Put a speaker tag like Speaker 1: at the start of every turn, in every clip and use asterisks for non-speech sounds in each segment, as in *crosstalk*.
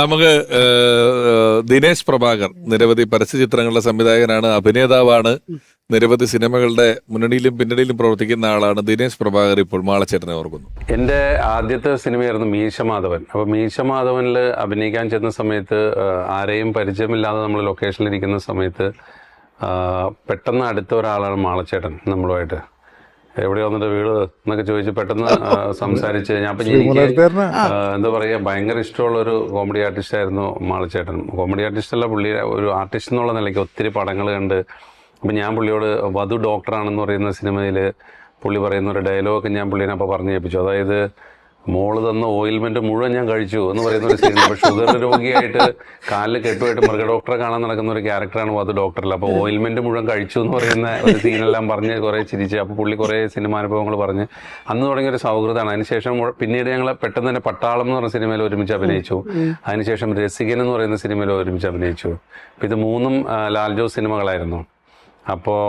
Speaker 1: നമുക്ക് ദിനേശ് പ്രഭാകർ നിരവധി പരസ്യ ചിത്രങ്ങളുടെ സംവിധായകനാണ് അഭിനേതാവാണ് നിരവധി സിനിമകളുടെ മുന്നണിയിലും പിന്നണിയിലും പ്രവർത്തിക്കുന്ന ആളാണ് ദിനേശ് പ്രഭാകർ ഇപ്പോൾ മാളച്ചേട്ടനെ ഓർക്കുന്നു.
Speaker 2: എന്റെ ആദ്യത്തെ സിനിമയായിരുന്നു മീശ മാധവൻ അപ്പോൾ മീശ മാധവനിൽ അഭിനയിക്കാൻ ചെന്ന സമയത്ത് ആരെയും പരിചയമില്ലാതെ നമ്മൾ ലൊക്കേഷനിൽ ഇരിക്കുന്ന സമയത്ത് പെട്ടെന്ന് അടുത്ത ഒരാളാണ് മാളച്ചേട്ടൻ നമ്മളുമായിട്ട്. എവിടെ വന്നിട്ട് വീട് എന്നൊക്കെ ചോദിച്ച് പെട്ടെന്ന് സംസാരിച്ച് ഞാൻ അപ്പം എനിക്ക് എന്താ പറയുക ഭയങ്കര ഇഷ്ടമുള്ള ഒരു കോമഡി ആർട്ടിസ്റ്റ് ആയിരുന്നു മാളിച്ചേട്ടൻ. കോമഡി ആർട്ടിസ്റ്റ് അല്ല പുള്ളി ഒരു ആർട്ടിസ്റ്റ് എന്നുള്ള നിലയ്ക്ക് ഒത്തിരി പടങ്ങൾ കണ്ട്. അപ്പം ഞാൻ പുള്ളിയോട് വധു ഡോക്ടറാണെന്ന് പറയുന്ന സിനിമയിൽ പുള്ളി പറയുന്ന ഒരു ഡയലോഗ് ഞാൻ പുള്ളിനെ അപ്പോൾ പറഞ്ഞു ഏൽപ്പിച്ചു അതായത് മോൾ തന്ന ഓയിൽമെന്റ് മുഴുവൻ ഞാൻ കഴിച്ചു എന്ന് പറയുന്ന ഒരു സീൻ അപ്പൊ ഷുഗർ രോഗിയായിട്ട് കാലിൽ കെട്ടുമായിട്ട് മൃഗ ഡോക്ടറെ കാണാൻ നടക്കുന്ന ഒരു ക്യാരക്ടറാണ് അത് ഡോക്ടറിൽ അപ്പോൾ ഓയിൽമെന്റ് മുഴുവൻ കഴിച്ചു എന്ന് പറയുന്ന ഒരു സീനെല്ലാം പറഞ്ഞ് കുറേ ചിരിച്ച് അപ്പോൾ പുള്ളി കുറേ സിനിമാനുഭവങ്ങൾ പറഞ്ഞ് അന്ന് തുടങ്ങിയ ഒരു സൗഹൃദമാണ്. അതിനുശേഷം പിന്നീട് ഞങ്ങൾ പെട്ടെന്ന് തന്നെ പട്ടാളം എന്ന് പറഞ്ഞ സിനിമയിൽ ഒരുമിച്ച് അഭിനയിച്ചു. അതിനുശേഷം രസികൻ എന്ന് പറയുന്ന സിനിമയിൽ ഒരുമിച്ച് അഭിനയിച്ചു. ഇത് മൂന്നും ലാൽ ജോസ് സിനിമകളായിരുന്നു. അപ്പോൾ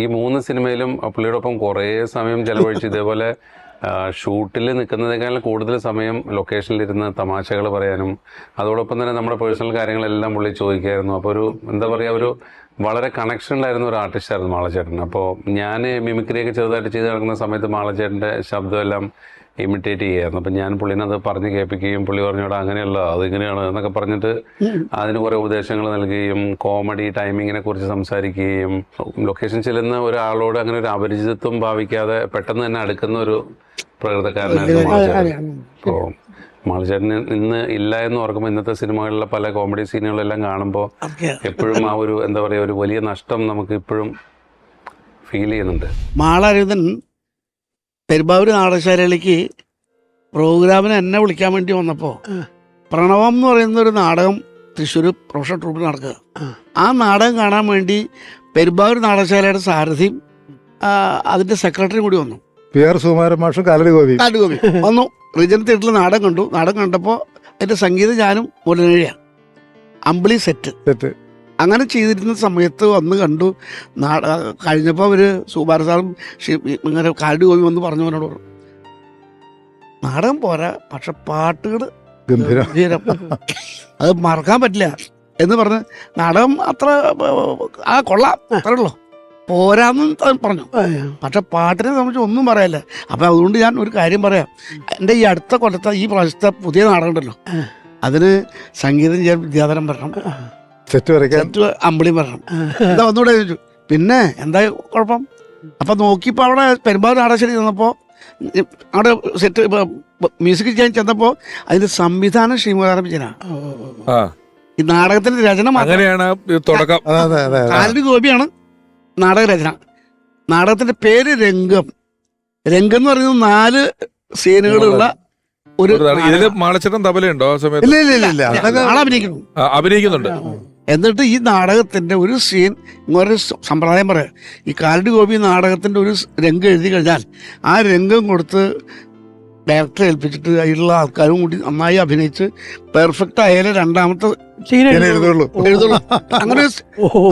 Speaker 2: ഈ മൂന്ന് സിനിമയിലും പുള്ളിയോടൊപ്പം കുറേ സമയം ചെലവഴിച്ച്. ഇതേപോലെ ഷൂട്ടിൽ നിൽക്കുന്നതിനേക്കാൾ കൂടുതൽ സമയം ലൊക്കേഷനിലിരുന്ന് തമാശകൾ പറയാനും അതോടൊപ്പം തന്നെ നമ്മുടെ പേഴ്സണൽ കാര്യങ്ങളെല്ലാം പുള്ളി ചോദിക്കായിരുന്നു. അപ്പോൾ ഒരു എന്താ പറയുക ഒരു വളരെ കണക്ഷൻ ഉണ്ടായിരുന്ന ഒരു ആർട്ടിസ്റ്റായിരുന്നു മാളചേട്ടൻ അപ്പോൾ ഞാൻ മിമിക്രിയൊക്കെ ചെറുതായിട്ട് ചെയ്ത് നടക്കുന്ന സമയത്ത് മാളചേട്ടന്റെ ശബ്ദമെല്ലാം ഇമിറ്റേറ്റ് ചെയ്യായിരുന്നു. അപ്പം ഞാൻ പുള്ളിനെ അത് പറഞ്ഞ് കേൾപ്പിക്കുകയും പുള്ളി പറഞ്ഞോടാ അങ്ങനെയല്ല അതിങ്ങനെയാണ് എന്നൊക്കെ പറഞ്ഞിട്ട് അതിന് കുറേ ഉപദേശങ്ങൾ നൽകുകയും കോമഡി ടൈമിങ്ങിനെ കുറിച്ച് സംസാരിക്കുകയും ലൊക്കേഷൻ ചെല്ലുന്ന ഒരാളോട് അങ്ങനെ ഒരു അപരിചിതത്വം ഭാവിക്കാതെ പെട്ടെന്ന് തന്നെ അടുക്കുന്ന ഒരു പ്രകൃതക്കാരനായിരുന്നു മാളച്ചേട്ടന് ഇന്ന് ഇല്ല എന്ന് ഓർക്കുമ്പോൾ ഇന്നത്തെ സിനിമകളിലെ പല കോമഡി സീനുകളെല്ലാം കാണുമ്പോൾ എപ്പോഴും ആ ഒരു എന്താ പറയുക ഒരു വലിയ നഷ്ടം നമുക്ക് ഇപ്പോഴും ഫീൽ ചെയ്യുന്നുണ്ട്.
Speaker 3: മാളരുതൻ പെരുമ്പാവൂർ നാടകശാലയിലേക്ക് പ്രോഗ്രാമിന് എന്നെ വിളിക്കാൻ വേണ്ടി വന്നപ്പോൾ പ്രണവം എന്ന് പറയുന്ന ഒരു നാടകം തൃശ്ശൂർ പ്രൊഫഷണൽ ട്രൂപ്പിൽ നടക്കുക. ആ. നാടകം കാണാൻ വേണ്ടി പെരുമ്പാവൂർ നാടകശാലയുടെ സാരഥിയും അതിന്റെ അതിന്റെ സെക്രട്ടറിയും കൂടി വന്നു.
Speaker 4: പി ആർ സുകുമാരൻ മാഷും കാലടി ഗോപി.
Speaker 3: കാട്ടുകോപി വന്നു. റിജൻ തിയേറ്ററിൽ നാടകം കണ്ടു. നാടൻ കണ്ടപ്പോൾ അതിന്റെ സംഗീതം ഞാനും മുരളിയാണ്. അമ്പിളി സെറ്റ്.
Speaker 4: സെറ്റ്.
Speaker 3: അങ്ങനെ ചെയ്തിരുന്ന സമയത്ത് വന്ന് കണ്ടു. നാട കഴിഞ്ഞപ്പോൾ അവർ സുകുമാര സാറും ഷി- ഇങ്ങനെ കാലടി ഗോപി വന്ന് പറഞ്ഞു എന്നോട് പറഞ്ഞു. നാടകം പോരാ പക്ഷെ പാട്ടുകൾ
Speaker 4: ഗംഭീരം.
Speaker 3: ഗംഭീരം. അത് മറക്കാൻ പറ്റില്ല എന്ന് പറഞ്ഞ് നാടകം അത്ര ആ കൊള്ളാം. അത്രേ ഉള്ളൂ. പോരാന്ന് പറഞ്ഞു. പക്ഷെ പാട്ടിനെ സംബന്ധിച്ച് ഒന്നും പറയല്ല. അപ്പം അതുകൊണ്ട് ഞാൻ ഒരു കാര്യം പറയാം. എന്റെ ഈ അടുത്ത കൊല്ലത്തെ ഈ പ്രാവശ്യത്തെ പുതിയ നാടകം ഉണ്ടല്ലോ അതിന് സംഗീതം ചെയ്യാൻ വിദ്യാധരം വരണം.
Speaker 4: തെറ്റ് വരയ്ക്കാൻ?
Speaker 3: സെറ്റ് അമ്പിളി വരണം. എന്താ ഒന്നുകൂടെ ചോദിച്ചു. പിന്നെ എന്താ കുഴപ്പം? അപ്പൊ നോക്കിയപ്പോ അവിടെ പെരുമ്പാവൂർ നാടകശ്ശേരി ചെന്നപ്പോ അവിടെ സെറ്റ് മ്യൂസിക് ചെയ്യാൻ ചെന്നപ്പോ അതിന്റെ സംവിധാനം ശ്രീമുഖാരം വിജയനാ.
Speaker 1: ആ.
Speaker 3: ഈ നാടകത്തിന്റെ രചന മാത്രമാണ്
Speaker 1: അങ്ങനെയാണ് തുടക്കം.
Speaker 3: ഗോപിയാണ്. നാടക രചന നാടകത്തിന്റെ പേര് രംഗം. രംഗം എന്ന് പറയുന്നത് നാല് സീനുകളുള്ള ഒരു.
Speaker 1: ഇതിൽ മാളച്ചേട്ടൻ തബലയുണ്ടോ ആ സമയത്ത്?
Speaker 4: ഇല്ല ഇല്ല ഇല്ല ഇല്ല. അതൊക്കെ
Speaker 3: ആളെ അഭിനയിക്കുന്നു.
Speaker 1: ആ, അഭിനയിക്കുന്നുണ്ട്.
Speaker 3: എന്നിട്ട് ഈ നാടകത്തിന്റെ ഒരു സീൻ ഇങ്ങനൊരു സ- സമ്പ്രദായം പറയാം. ഈ കാലടി ഗോപി നാടകത്തിന്റെ ഒരു സ് രംഗം എഴുതി കഴിഞ്ഞാൽ ആ രംഗം കൊടുത്ത് ഡയറക്ടറെ ഏൽപ്പിച്ചിട്ട് അതിലുള്ള ആൾക്കാരും കൂടി നന്നായി അഭിനയിച്ച് പെർഫെക്റ്റ് ആയാലും രണ്ടാമത്തെ
Speaker 4: എഴുതുള്ളൂ.
Speaker 3: അങ്ങനെ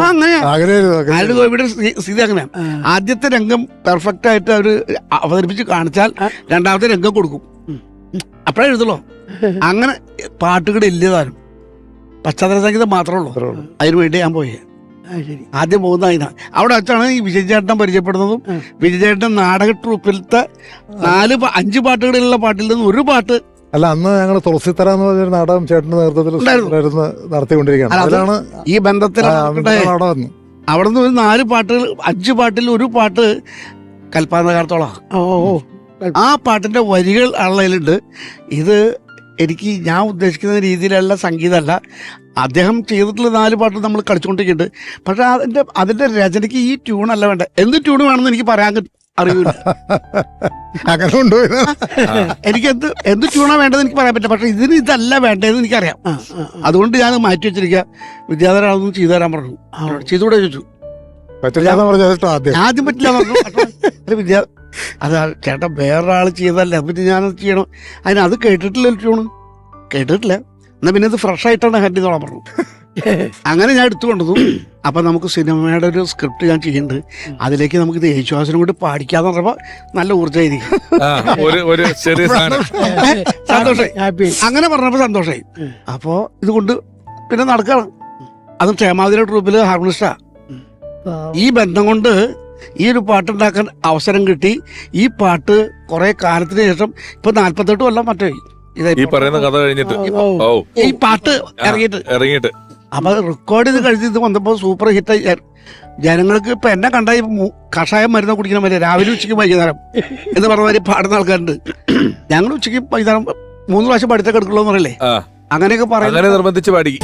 Speaker 4: അങ്ങനെ.
Speaker 3: സ്ഥിതി അങ്ങനെയാണ് ആദ്യത്തെ രംഗം പെർഫെക്റ്റ് ആയിട്ട് അവർ അവതരിപ്പിച്ച് കാണിച്ചാൽ രണ്ടാമത്തെ രംഗം കൊടുക്കും. അപ്പഴേ എഴുതുള്ളൂ. *laughs* അങ്ങനെ പാട്ടുകൾ ഇല്ലതാനും പശ്ചാത്തല സംഗീതം മാത്രമേ ഉള്ളൂ. അതിനു വേണ്ടി ഞാൻ പോയി. ആദ്യം പോകുന്ന അവിടെ വെച്ചാണ് ഈ വിജയചേട്ടൻ പരിചയപ്പെടുന്നതും. വിജയചേട്ടൻ നാടക ട്രൂപ്പിലത്തെ നാല് അഞ്ച് പാട്ടുകളിലുള്ള പാട്ടിൽ നിന്ന് ഒരു പാട്ട്
Speaker 4: അല്ല അന്ന് ഞങ്ങൾ തുളസിത്തറ എന്ന് പറഞ്ഞൊരു നാടകം ചേട്ടന്റെ നേതൃത്വത്തിൽ നടത്തിക്കൊണ്ടിരിക്കുകയാണ്. അതിലാണ്
Speaker 3: ഈ ബന്ധത്തിൽ
Speaker 4: നാടകം
Speaker 3: അവിടെ നിന്ന് ഒരു നാല് പാട്ടുകൾ അഞ്ച് പാട്ടിൽ ഒരു പാട്ട് കൽപ്പാന്തകാലത്തോളം ആ പാട്ടിന്റെ വരികൾ ആളുകളുണ്ട് ഇത് എനിക്ക് ഞാൻ ഉദ്ദേശിക്കുന്ന രീതിയിലുള്ള സംഗീതമല്ല. അദ്ദേഹം ചെയ്തിട്ടുള്ള നാല് പാട്ട് നമ്മൾ കളിച്ചുകൊണ്ടിരിക്കുന്നുണ്ട്. പക്ഷെ അതിന്റെ അതിന്റെ രചനയ്ക്ക് ഈ ട്യൂണല്ല വേണ്ട? എന്ത് ട്യൂൺ വേണമെന്ന് എനിക്ക് പറയാൻ അറിയില്ല *laughs*
Speaker 4: അങ്ങനെ *laughs*
Speaker 3: എനിക്ക് എന്ത് എന്ത് ട്യൂണാ വേണ്ടത് എനിക്ക് പറയാൻ പറ്റില്ല. പക്ഷെ ഇതിന് ഇതല്ല വേണ്ടതെന്ന് എനിക്കറിയാം. അതുകൊണ്ട് ഞാൻ മാറ്റി വെച്ചിരിക്കുക. വിദ്യാധര അതൊന്നും ചെയ്തു തരാൻ പറഞ്ഞു. ചെയ്തുകൂടെ ചോദിച്ചു.
Speaker 4: പറ്റില്ല ആദ്യം.
Speaker 3: ആദ്യം പറ്റില്ല എന്ന് പറഞ്ഞു *laughs* വിദ്യ അത് ചേട്ടൻ വേറൊരാൾ ചെയ്തല്ല പിന്നെ ഞാനത് ചെയ്യണം. അതിന് അത് കേട്ടിട്ടില്ല ട്യൂണ് കേട്ടിട്ടില്ല. എന്നാൽ പിന്നെ അത് ഫ്രഷ് ആയിട്ടാണ് ഹാൻഡിൽ ചെയ്തോളാൻ പറഞ്ഞു. അങ്ങനെ ഞാൻ എടുത്തു കൊണ്ടു അപ്പം നമുക്ക് സിനിമയുടെ ഒരു സ്ക്രിപ്റ്റ് ഞാൻ ചെയ്യുന്നുണ്ട്. അതിലേക്ക് നമുക്ക് ഇത് യേശുദാസിനും കൂടി പാടിക്കാന്ന് പറഞ്ഞപ്പോൾ നല്ല ഊർജമായിരിക്കും.
Speaker 1: സന്തോഷമായി ഒരു ഒരു ചെറിയ *laughs* സാധനം.
Speaker 3: സന്തോഷായി.
Speaker 5: ഹാപ്പി
Speaker 3: അങ്ങനെ പറഞ്ഞപ്പോൾ സന്തോഷമായി അപ്പോൾ ഇതുകൊണ്ട് പിന്നെ നടക്കണം. അതും ക്ഷേമാതിര ട്രൂപ്പിൽ ഹാർമണിസ്റ്റാ ഈ ബന്ധം കൊണ്ട് ഈ ഒരു പാട്ടുണ്ടാക്കാൻ അവസരം കിട്ടി. ഈ പാട്ട് കുറെ കാലത്തിന് ശേഷം ഇപ്പൊ നാല്പത്തെട്ട് കൊല്ലം മറ്റേ
Speaker 1: ഈ പറയുന്ന കഥ കഴിഞ്ഞിട്ട്.
Speaker 3: ഈ പാട്ട് ഇറങ്ങിയിട്ട്.
Speaker 1: ഇറങ്ങിയിട്ട്.
Speaker 3: അപ്പൊ റെക്കോർഡ് ചെയ്ത് കഴിഞ്ഞ് ഇത് വന്നപ്പോ സൂപ്പർ ഹിറ്റായി ജനങ്ങൾക്ക് ഇപ്പൊ എന്നെ കണ്ട കഷായം മരുന്ന് കുടിക്കുന്ന മതി രാവിലെ ഉച്ചയ്ക്ക് വൈകുന്നേരം എന്ന് പറഞ്ഞ മാതിരി പാടുന്ന ആൾക്കാരുണ്ട്. ഞങ്ങൾ ഉച്ചയ്ക്ക് വൈകുന്നേരം മൂന്ന് പ്രാവശ്യം പഠിത്തൊക്കെ എടുക്കുള്ളൂ പറയില്ലേ? അങ്ങനെയൊക്കെ
Speaker 1: അങ്ങനെ
Speaker 3: പറയുന്നത്
Speaker 1: നിർബന്ധിച്ച് പാടി.